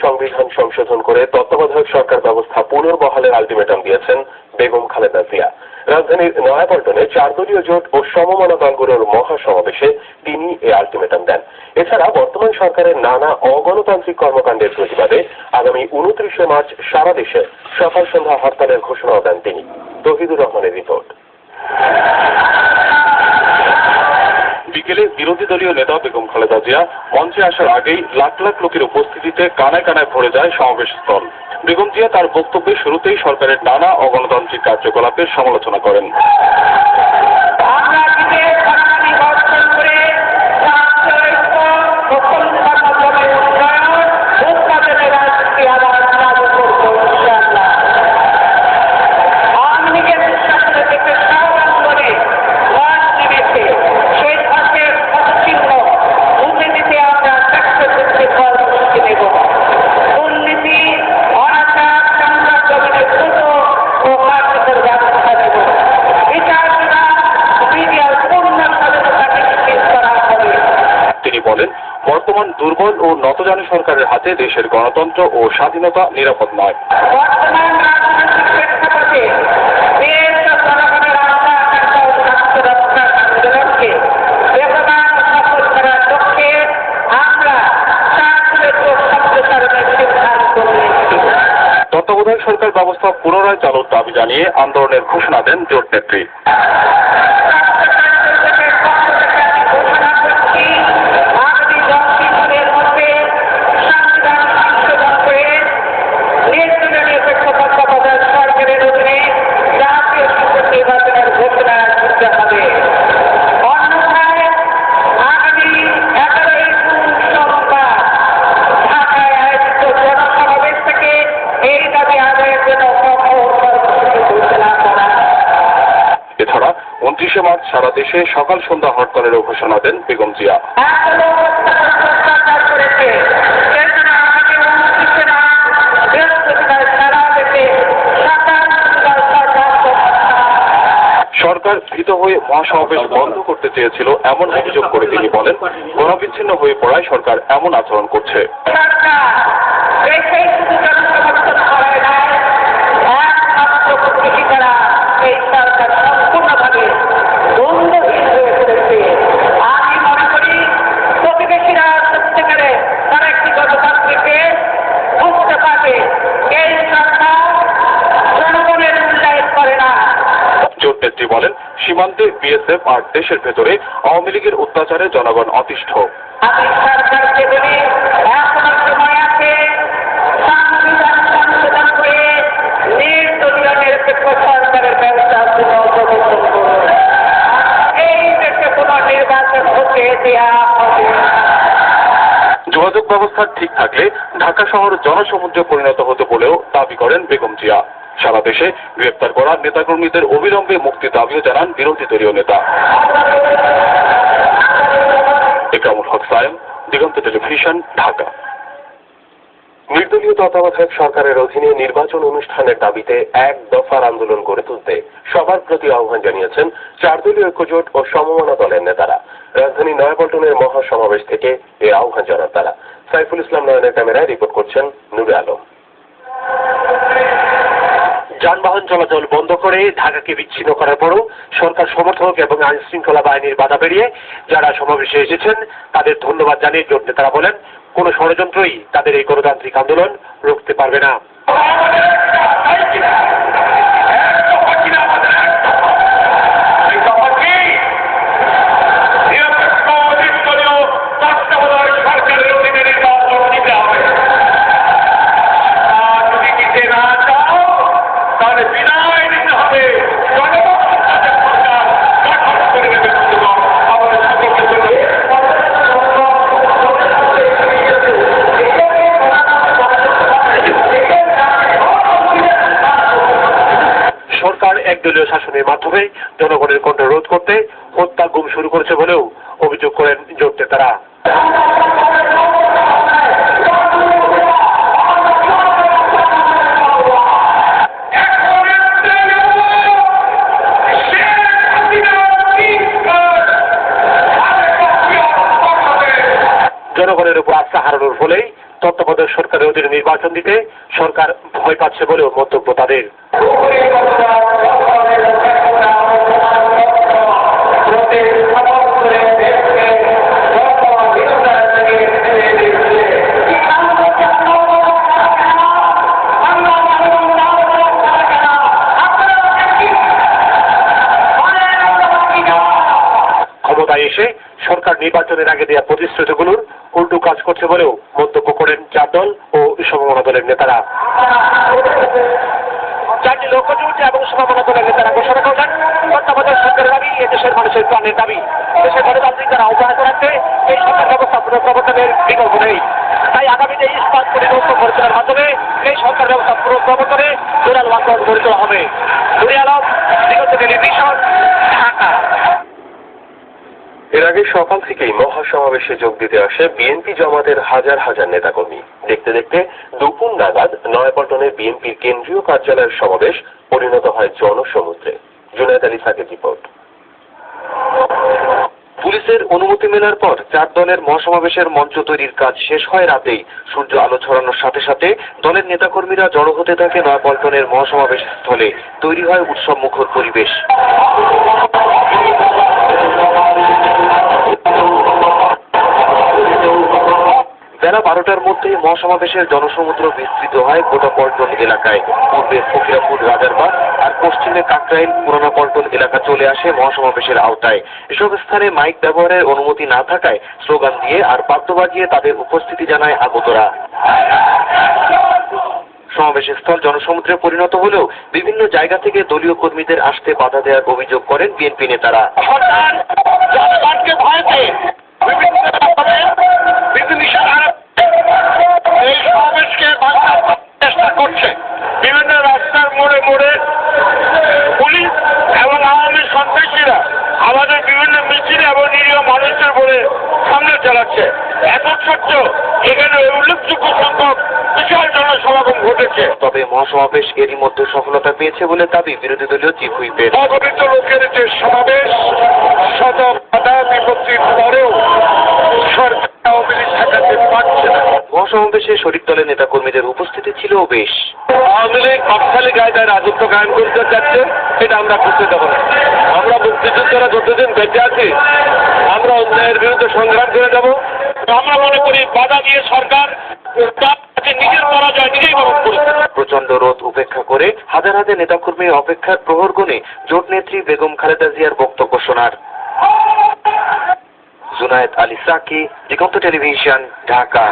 সংবিধান সংশোধন করে তত্ত্বাবধায়ক সরকার ব্যবস্থা পুনর্বহালের আলটিমেটাম দিয়েছেন বেগম খালেদা জিয়া। রাজধানীর নয়াপল্টনে চার দলীয় জোট ও সমমনা দলগুলোর মহাসমাবেশে তিনি এই আলটিমেটাম দেন। এছাড়া বর্তমান সরকারের নানা অগণতান্ত্রিক কর্মকাণ্ডের প্রতিবাদে আগামী উনত্রিশে মার্চ সারা দেশে সকাল সন্ধ্যা হরতালের ঘোষণাও দেন তিনি। তহিদুর রহমানের রিপোর্ট। বিকেলে বিরোধী দলীয় নেতা বেগম খালেদা জিয়া মঞ্চে আসার আগেই লাখ লাখ লোকের উপস্থিতিতে কানায় কানায় ভরে যায় সমাবেশ স্থল বেগম জিয়া তার বক্তব্যে শুরুতেই সরকারের নানা অগণতান্ত্রিক কার্যকলাপের সমালোচনা করেন। হাতে দেশের গণতন্ত্র ও স্বাধীনতা নিরাপদ নয়। তত্ত্বাবধায়ক সরকার ব্যবস্থা পুনরায় চালুর দাবি জানিয়ে আন্দোলনের ঘোষণা দেন জোট নেত্রী। সারা দেশে সকাল সন্ধ্যা হরতালেরও ঘোষণা দেন বেগম জিয়া। সরকার ভীত হয়ে মহাসমাবেশ বন্ধ করতে চেয়েছিল এমন অভিযোগ করে তিনি বলেন, গণবিচ্ছিন্ন হয়ে পড়ায় সরকার এমন আচরণ করছে। সীমান্তে বিএসএফ আর দেশের ভেতরে আওয়ামী লীগের অত্যাচারে জনগণ অতিষ্ঠ। ঢাকা শহর জনসমুদ্রে পরিণত হতে বলেও দাবি করেন বেগম জিয়া। সারা দেশে গ্রেপ্তার করা নেতাকর্মীদের অবিলম্বে মুক্তি দাবিও জানান বিরোধী দলীয় নেতা। একরামুল হক সায়েম, দিগন্ত টেলিভিশন, ঢাকা। নির্দলীয় তত্ত্বাবধায়ক সরকারের অধীনে নির্বাচন অনুষ্ঠানের দাবিতে এক দফার আন্দোলন গড়ে তুলতে সবার প্রতি আহ্বান জানিয়েছেন চারদলীয় ঐক্যজোট ও সমমনা দলের নেতারা। রাজধানী নয়াপল্টনের মহাসমাবেশ থেকে এ আহ্বান জানান তারা। সাইফুল ইসলাম নয়নের ক্যামেরায় রিপোর্ট করছেন নুরে আলম। যানবাহন চলাচল বন্ধ করে ঢাকাকে বিচ্ছিন্ন করার পরও সরকার সমর্থক এবং আইন শৃঙ্খলা বাহিনীর বাধা পেরিয়ে যারা সমাবেশে এসেছেন, তাদের ধন্যবাদ জানিয়ে জোট নেতারা বলেন, কোন ষড়যন্ত্রই তাদের এই গণতান্ত্রিক আন্দোলন রুখতে পারবে না। একদলীয় শাসনের মাধ্যমে জনগণের কণ্ঠ রোধ করতে হত্যা গুম শুরু করেছে বলেও অভিযোগ করেন জোট নেতারা। জনগণের উপর আস্থা হারানোর ফলেই তত্ত্বাবধায়ক সরকারের অধীনে নির্বাচন দিতে সরকার ভয় পাচ্ছে বলেও মন্তব্য তাদের। সরকার নির্বাচনের আগে দেওয়া প্রতিশ্রুতিগুলোর উল্টো কাজ করছে বলেও মন্তব্য করেন চার দল ও সমমনা দলের নেতারা। চারটি লক্ষ্য জুড়ছে এবং সমমনা দলের নেতারা ঘোষণা করলেন তত্ত্বাবধায়ক সরকারের দাবি দেশের মানুষের প্রাণের দাবি। দেশের গণতান্ত্রিক দ্বারা অব্যাহত এই সরকার ব্যবস্থা পুনঃপ্রবর্তনের বিকল্প নেই। তাই আগামীতে পরিবর্তন পরিচালনার মাধ্যমে এই সরকার ব্যবস্থা পুনঃপ্রবর্তনে জোরাল আন্দোলন গড়ে তোলা হবে নুরি আলম বিগত টেলিভিশন ঢাকা এর আগে সকাল মহাসমাবেশে যোগ দিতে আসে বিএনপি জামাতের হাজার হাজার নেতাকর্মী। দেখতে দেখতে দুপুর নাগাদ নয়াপল্টনের বিএনপির কেন্দ্রীয় কার্যালয়ের সমাবেশ পরিণত হয় জনসমুদ্রে। জুনায়দ আলী সাকের রিপোর্ট। পুলিশের অনুমতি মেলার পর চার দলের মহাসমাবেশের মঞ্চ তৈরির কাজ শেষ হয় রাতেই। সূর্য আলো ছড়ানোর সাথে সাথে দলের নেতাকর্মীরা জড়ো হতে থাকে নয়াপল্টনের মহাসমাবেশ স্থলে। তৈরি হয় উৎসব মুখর পরিবেশ। বেলা বারোটার মধ্যে মহাসমাবেশের জনসমুদ্র বিস্তৃত হয় গোটা পল্টন এলাকায়। পূর্বে ফকিরাপুর রাজারবাগ আর পশ্চিমে কাকরাইল পুরানা পল্টন এলাকা চলে আসে মহাসমাবেশের আওতায়। এসব স্থানে মাইক ব্যবহারের অনুমতি না থাকায় স্লোগান দিয়ে আর বাদ্য বাজিয়ে তাদের উপস্থিতি জানায় আগতরা। সমাবেশের স্থল জনসমুদ্রে পরিণত হলেও বিভিন্ন জায়গা থেকে দলীয় কর্মীদের আসতে বাধা দেওয়ার অভিযোগ করেন বিএনপি নেতারা। করছে বিভিন্ন রাস্তার মোড়ে মোড়ে পুলিশ এবং আওয়ামী সন্ত্রাসীরা আমাদের বিভিন্ন মিছিল এবং নিরীহ মানুষের উপরে সামনে চালাচ্ছে। এত সত্ত্বেও এখানে উল্লেখযোগ্য সংখ্যক বিশাল জনসমাগম ঘটেছে। তবে মহাসমাবেশ এরই মধ্যে সফলতা পেয়েছে বলে দাবি বিরোধী দলীয় চিফ হুইপের অগণিত লোকের যে সমাবেশ শত বাধা বিপত্তির পরেও মহাসমাবেশে শরিক দলের নেতাকর্মীদের উপস্থিতি ছিল বেশ। আওয়ামী লীগ অক্ষালী গায়দায় রাজত্ব কায়েম করতে চাচ্ছে এটা আমরা করতে দেবো না। আমরা মুক্তিযোদ্ধারা যতদিন বেঁচে আছি, আমরা অন্যায়ের বিরুদ্ধে সংগ্রাম করে যাব। আমরা মনে করি বাধা দিয়ে সরকার নিজের পরাজয় নিজেই বরণ করেছে প্রচণ্ড রোদ উপেক্ষা করে হাজার হাজার নেতাকর্মী অপেক্ষার প্রহর গুণে জোট নেত্রী বেগম খালেদা জিয়ার বক্তব্য শোনার। জুনায়েদ আলী সাকি দিগন্ত টেলিভিশন ঢাকা